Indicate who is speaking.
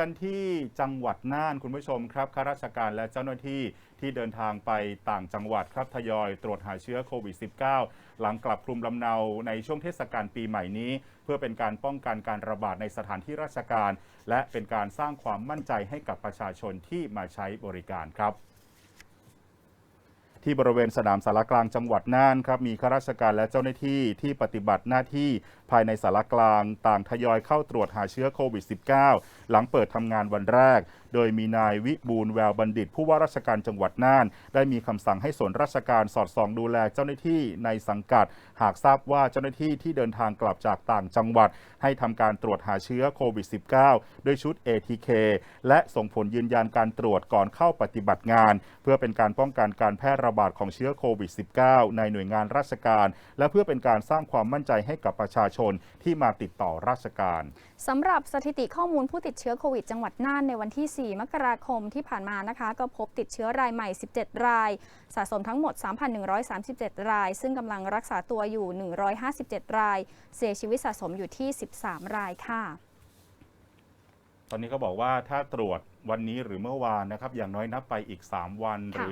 Speaker 1: กันที่จังหวัดน่านคุณผู้ชมครับข้าราชการและเจ้าหน้าที่ที่เดินทางไปต่างจังหวัดครับทยอยตรวจหาเชื้อโควิด -19 หลังกลับคลุมลำเนาในช่วงเทศกาลปีใหม่นี้ เพื่อเป็นการป้องกันการระบาดในสถานที่ราชการ และเป็นการสร้างความมั่นใจให้กับประชาชนที่มาใช้บริการครับ ที่บริเวณสนามสารกลางจังหวัดน่านครับมีข้าราชการและเจ้าหน้าที่ที่ปฏิบัติหน้าที่ภายในสารกลางต่างทยอยเข้าตรวจหาเชื้อโควิด -19 หลังเปิดทำงานวันแรก โดยมีนายวิบูลแววบัณฑิต ผู้ว่าราชการจังหวัดน่าน ได้มีคำสั่งให้ส่วนราชการสอดส่องดูแลเจ้าหน้าที่ในสังกัด หากทราบว่าเจ้าหน้าที่ที่เดินทางกลับจากต่างจังหวัด ให้ทำการตรวจหาเชื้อโควิด -19 ด้วยชุด ATK และส่งผลยืนยันการตรวจก่อนเข้าปฏิบัติงาน เพื่อเป็นการป้องกันการแพร่ระบาดของเชื้อโควิด -19 ในหน่วยงานราชการ และเพื่อเป็นการสร้างความมั่นใจให้กับประชาชนที่มาติดต่อราชการ
Speaker 2: สำหรับสถิติข้อมูลผู้ติดเชื้อโควิดจังหวัดน่านในวันที่4 มกราคมที่ผ่านมานะคะ ก็พบติดเชื้อรายใหม่ 17 ราย สะสมทั้งหมด 3,137 ราย ซึ่งกำลังรักษาตัวอยู่ 157 ราย เสียชีวิตสะสมอยู่ที่ 13 รายค่ะ
Speaker 1: ตอนนี้ก็บอกว่าถ้าตรวจวันนี้หรือเมื่อวานนะครับ อย่างน้อยนับไปอีก 3 วันหรือ